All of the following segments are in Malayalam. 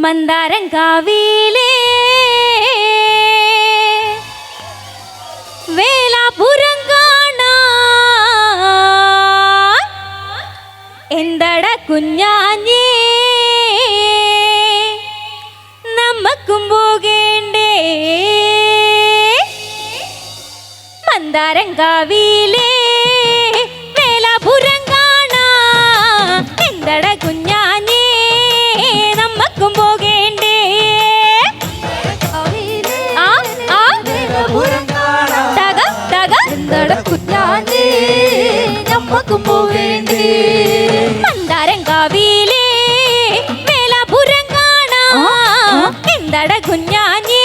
മന്ദാരം കാവിലേ. വേലാപുരം കാണാൻ എന്തട കുഞ്ഞാഞ്ഞേ. നമ്മക്കും പോകേണ്ടേ. മന്ദാരം കാവിലേ. നമ്മക്കും പോവേണ്ടേ മന്ദാരം വേലാപുരം കാണാൻ എന്തട കുഞ്ഞാഞ്ഞേ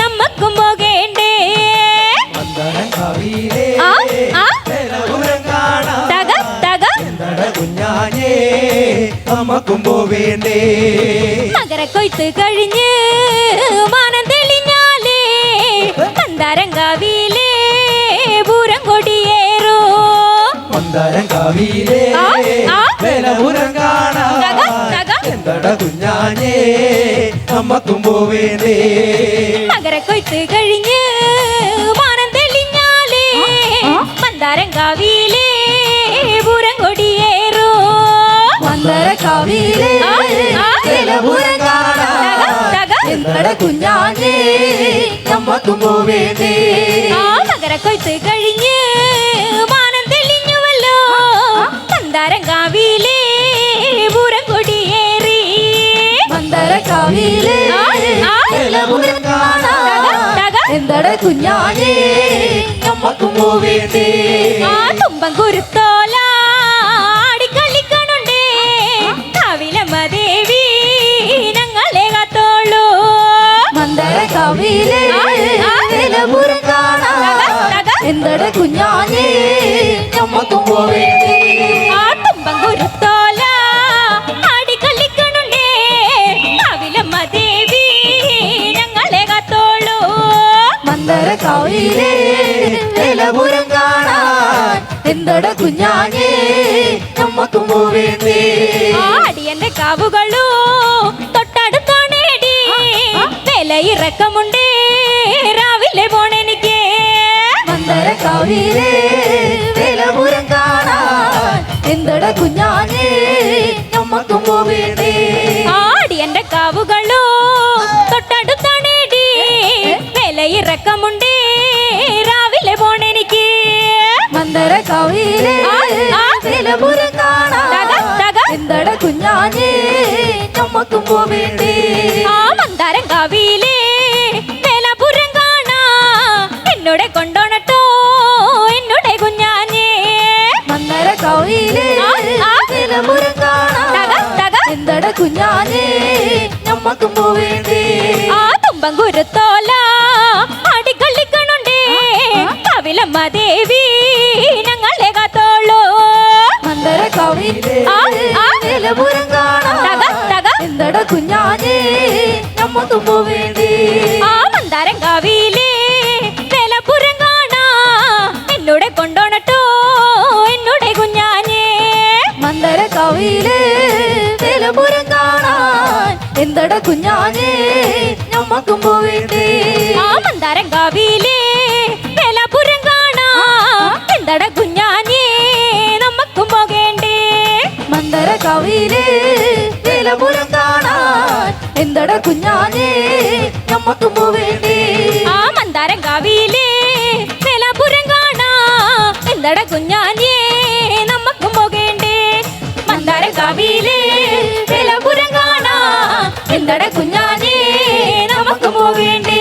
നമ്മക്കും പോകേണ്ടേ. മന്ദരം കവിയിലേ ആ ആ. വേലപുരം കാണാം. തക തക. എന്തട കുഞ്ഞാഞ്ഞേ നമുക്കും പോവേണ്ടേ. മകരക്കൊയ്ത്ത് കഴിഞ്ഞ് മാനം തെളിഞ്ഞാലേ മന്ദാരം കാവിലേ പൂരം കൊടിയേറോ മന്ദരം കവിയിലേ. വേലപുരം കാണാം തക, തക. എന്തട കുഞ്ഞാഞ്ഞേ നമുക്കും പോവേണ്ടേ മകരക്കൊയ്ത്ത് കഴിഞ്ഞ് മാനം തെളിഞ്ഞാലേ മന്ദാരം കാവിയിലേ പൂരം കൊടിയേറോ മന്ദാര കാവിയിലേ തക. എന്തട കുഞ്ഞാഞ്ഞേ നമ്മക്കും പോവേണ്ടേ ആ മകരക്കൊയ്ത്ത് തക. എന്തട കുഞ്ഞാഞ്ഞേ നമ്മക്കും പോവേണ്ടേ ആ തുമ്പം കുരുത്തോല കുഞ്ഞാഞ്ഞേ നമ്മക്കും പോവേണ്ടേ ആടിയന്റെ കാവുകളോ തൊട്ടടുത്താണേടി വിലയിറക്കമുണ്ടേ രാവിലെ പോണെനിക്ക് മന്ദര കവിയിലേ നിലപുരം കാണാൻ. എന്തട കുഞ്ഞാഞ്ഞേ നമ്മക്കും പോവേണ്ടേ തക. എന്തട കുഞ്ഞാഞ്ഞേ? നമ്മക്കും പോവേണ്ടേ? ആ മന്ദാരം കാവിലേ വേലപുരം കാണാ. എന്നോടെ കൊണ്ടോണട്ടോ എന്നോടെ കുഞ്ഞാഞ്ഞേ. മന്ദര കവിയിലേ കാണാൻ തക. എന്തട കുഞ്ഞാഞ്ഞേ? നമ്മക്കും പോവേണ്ടേ? ആ തുമ്പം കുരുത്തോല ആടിക്കളിക്കണുണ്ടേ കവിലമ്മ ദേവി ഞങ്ങളെ ആ, ആ. നിലപുരം കാണാം. എന്തട കുഞ്ഞാഞ്ഞേ? നമ്മക്കും വേണ്ടി. ആ മന്ദാരം കവിയിലേ നിലപുരം കാണാ എന്നോടെ കൊണ്ടോണട്ടോ എന്നോടെ കുഞ്ഞാഞ്ഞേ. മന്ദര കവിയിലേ നിലപുരം കാണാൻ എന്തട കുഞ്ഞാഞ്ഞേ? നമ്മക്കും പോവേണ്ടേ കവിയിലേ നിലപുരം കാണാൻ എന്തട കുഞ്ഞാനേ നമുക്ക് പോവേണ്ടേ ആ മന്ദാരം കാവിലേ നിലപുരം കാണാ എന്തട കുഞ്ഞാനേ നമുക്ക് പോകേണ്ടേ മന്ദാരം കാവിലേ നിലപുരം കാണാ എന്തട കുഞ്ഞാനേ നമുക്ക് പോകേണ്ടേ